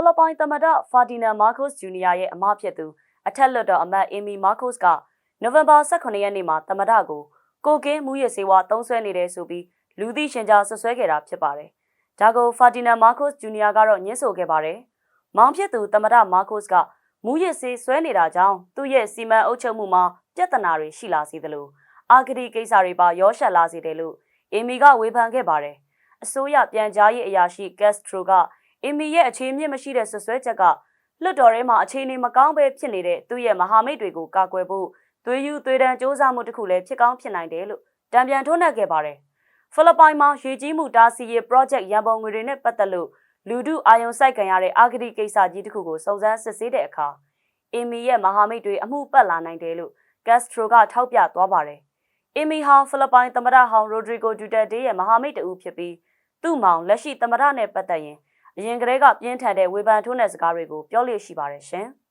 ဖိလစ်ပိုင်သမ္မတဖာဒီနန်မာကိုစ်ဂျူနီယာရဲ့အမဖြစ်သူအထက်လွှတ်တော်အမတ်အီမီမာကိုစ်ကနိုဝင်ဘာ18ရက်နေ့မှာသမ္မတကိုကိုကင်းမူရစေဝါတုံးဆွဲနေတယ်ဆိုပြီးလူသိရှင်ကြားဆွဆွဲခဲ့တာဖြစ်ပါတယ်။ဒါကိုဖာဒီနန်မာကိုစ်ဂျူနီယာကတော့ညှင်းဆိုခဲ့ပါတယ်။မောင်ဖြစ်သူသမ္မတမာကိုစ်ကမူရစေဆွဲနေတာကြောင့်သူ့ရဲ့စီမံအုပ်ချုပ်မှုမှာပြဿနာတွေရှိလာစေသလိုအာဂတိကိစ္စတွေပါရောရှက်လာစေတယ်လို့အီမီကဝေဖန်ခဲ့ပါတယ်။အစိုးရပြန်ကြားရေးအရာရှိကက်စထရိုက အီမီရဲ့အခြေအမြစ်မရှိတဲ့ဆွဆွဲချက်ကလွတ်တော်ထဲမှာအခြေအနေမကောင်းပဲဖြစ်နေတဲ့သူ့ရဲ့မဟာမိတ်တွေကိုကာကွယ်ဖို့သွေးယူသွေးတန်းစ조사မှုတစ်ခုလည်းဖြစ်ကောင်းဖြစ်နိုင်တယ်လို့တံပြန်ထိုးနှက်ခဲ့ပါတယ်။ဖိလစ်ပိုင်မှာရေကြီးမှုတားဆီးရေး project ရန်ပုံငွေတွေနဲ့ပတ်သက်လို့လူဒုအာယုံစိုက်ခံရတဲ့အာဂတိကိစ္စကြီးတစ်ခုကိုစုံစမ်းစစ်ဆေးတဲ့အခါအီမီရဲ့မဟာမိတ်တွေအမှုပတ်လာနိုင်တယ်လို့ကက်စထရိုကထောက်ပြသွားပါတယ်။အီမီဟာဖိလစ်ပိုင်သမ္မတဟောင်ရိုဒရီဂိုဒူတာတေးရဲ့မဟာမိတ်တူဖြစ်ပြီးသူ့မောင်လက်ရှိသမ္မတနဲ့ပတ်သက်ရင် အရင်ကတည်းကပြင်းထန်တဲ့ဝေဖန်ထိုးနှက်စကားတွေကိုပြောလို့ရှိပါတယ်ရှင်။